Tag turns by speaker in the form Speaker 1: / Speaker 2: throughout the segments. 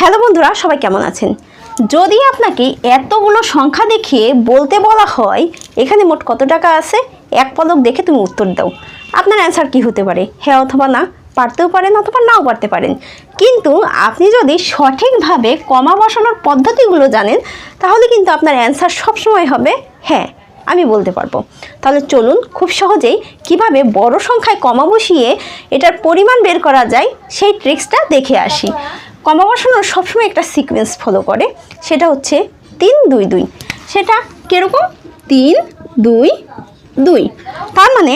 Speaker 1: Hello বন্ধুরা, সবাই কেমন আছেন? যদি আপনাকে এতগুলো সংখ্যা দেখিয়ে বলতে বলা হয়, এখানে মোট কত টাকা আছে? এক পলক দেখে তুমি উত্তর দাও। আপনার অ্যান্সার কি হতে পারে? হ্যাঁ অথবা না, পারতেও পারেন অথবা নাও পারতে পারেন। কিন্তু আপনি যদি সঠিকভাবে কমা বসানোর পদ্ধতিগুলো জানেন, তাহলে কিন্তু আপনার অ্যান্সার সবসময় হবে হ্যাঁ আমি বলতে পারব। তাহলে চলুন খুব সহজেই কীভাবে বড় সংখ্যায় কমা বসিয়ে এটার পরিমাণ বের করা যায়, সেই ট্রিক্সটা দেখে আসি। কমা বসানোর সবসময় একটা সিকোয়েন্স ফলো করে, সেটা হচ্ছে তিন দুই দুই। সেটা কীরকম? তিন দুই দুই। তার মানে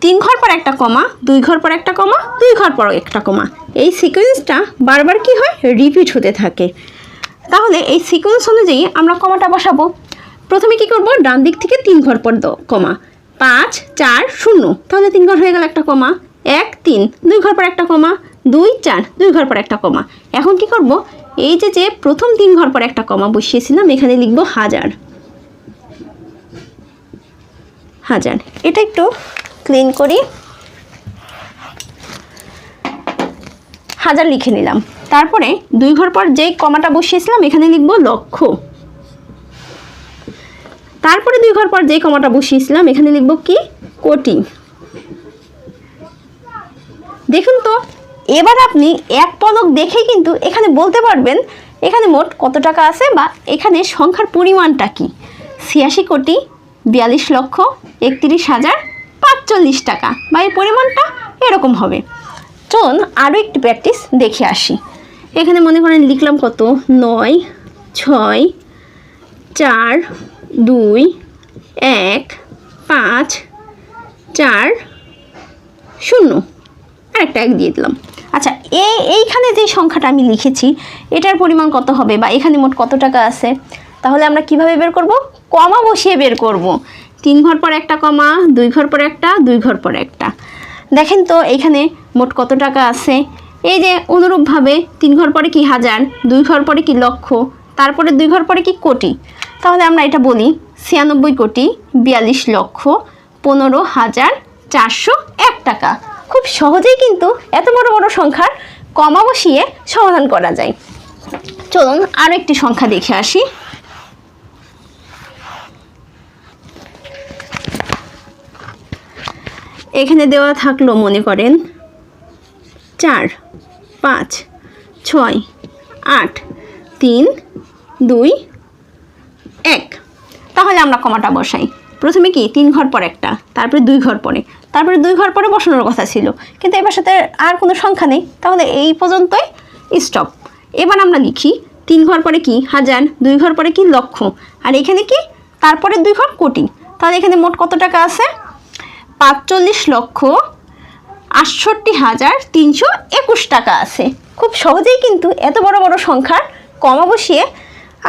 Speaker 1: তিন ঘর পর একটা কমা, দুই ঘর পর একটা কমা, দুই ঘর পর একটা কমা। এই সিকোয়েন্সটা বারবার কি হয়? রিপিট হতে থাকে। তাহলে এই সিকোয়েন্স অনুযায়ী আমরা কমাটা বসাবো। প্রথমে কি করব? ডান দিক থেকে তিন ঘর পর কমা। পাঁচ, চার, শূন্য। তাহলে তিন ঘর হয়ে গেল একটা কমা। এক, তিন। দুই ঘর পর একটা কমা। দুই চার, দুই ঘর পর একটা কমা। এখন কি করব? এই যে যে প্রথম তিন ঘর পর একটা কমা বসিয়েছিলাম, এখানে লিখব হাজার। হাজার। এটা একটু ক্লিন করি। হাজার লিখে নিলাম। তারপরে দুই ঘর পর যে কমাটা বসিয়েছিলাম, এখানে লিখব লক্ষ। তারপরে দুই ঘর পর যে কমাটা বসিয়েছিলাম, এখানে লিখব কি? কোটি। দেখুন তো এবার আপনি এক পলক দেখে কিন্তু এখানে বলতে পারবেন, এখানে মোট কত টাকা আছে বা এখানে সংখ্যার পরিমাণটা কি? ছিয়াশি কোটি বিয়াল্লিশ লক্ষ একত্রিশ হাজার পাঁচচল্লিশ টাকা। বা এই পরিমাণটা এরকম হবে। চলুন আরও একটি প্র্যাকটিস দেখে আসি। এখানে মনে করেন লিখলাম কত? নয়, ছয়, চার, দুই, এক, পাঁচ, চার, শূন্য। আরেকটা এক দিয়ে দিলাম। আচ্ছা এই, এইখানে যে সংখ্যাটা আমি লিখেছি, এটার পরিমাণ কত হবে বা এখানে মোট কত টাকা আছে? তাহলে আমরা কীভাবে বের করব? কমা বসিয়ে বের করব। তিন ঘর পর একটা কমা, দুই ঘর পর একটা, দুই ঘর পর একটা। দেখেন তো, এখানে মোট কত টাকা আছে? এই যে অনুরূপভাবে তিন ঘর পরে কি হাজার, দুই ঘর পরে কি লক্ষ, তারপরে দুই ঘর পরে কি কোটি? তাহলে আমরা এটা বলি, ছিয়ানব্বই কোটি বিয়াল্লিশ লক্ষ পনেরো হাজার চারশো এক টাকা। খুব সহজেই কিন্তু এত বড় বড় সংখ্যার কমা বসিয়ে সমাধান করা যায়। চলুন আরও একটি সংখ্যা দেখে আসি। এখানে দেওয়া থাকল, মনে করেন, চার, পাঁচ, ছয়, আট, তিন, দুই, এক। তাহলে আমরা কমাটা বসাই। প্রথমে কি তিন ঘর পর একটা, তারপরে দুই ঘর পরে, তারপরে দুই ঘর পরে বসানোর কথা ছিল। কিন্তু এবার সাথে আর কোনো সংখ্যা নেই, তাহলে এই পর্যন্তই স্টপ এবার আমরা লিখি, তিন ঘর পরে কি হাজার, দুই ঘর পরে কি লক্ষ, আর এখানে কি তারপরে দুই ঘর কোটি। তাহলে এখানে মোট কত টাকা আছে? পাঁচচল্লিশ লক্ষ আটষট্টি হাজার তিনশো একুশ টাকা আছে। খুব সহজেই কিন্তু এত বড় বড় সংখ্যার কমা বসিয়ে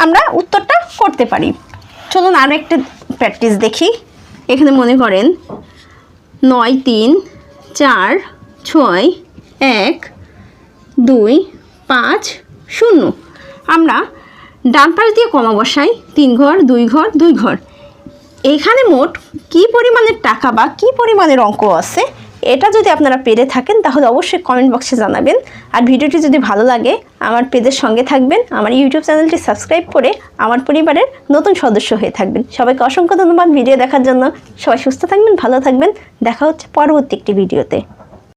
Speaker 1: আমরা উত্তরটা করতে পারি। চলুন আরও একটা প্র্যাকটিস দেখি। এখানে মনে করেন নয়, তিন, চার, ছয়, এক, দুই, পাঁচ, শূন্য। আমরা ডান পাশ দিয়ে কমা বসাই, তিন ঘর, দুই ঘর দুই ঘর। এখানে মোট কি পরিমাণের টাকা বা কি পরিমাণের অঙ্ক আছে? এটা যদি আপনারা পেরে থাকেন, তাহলে অবশ্যই কমেন্ট বক্সে জানাবেন। আর ভিডিওটি যদি ভালো লাগে, আমার পেজের সঙ্গে থাকবেন, আমার ইউটিউব চ্যানেলটি সাবস্ক্রাইব করে আমার পরিবারের নতুন সদস্য হয়ে থাকবেন। সবাইকে অসংখ্য ধন্যবাদ ভিডিও দেখার জন্য। সবাই সুস্থ থাকবেন, ভালো থাকবেন। দেখা হচ্ছে পরবর্তী একটি ভিডিওতে।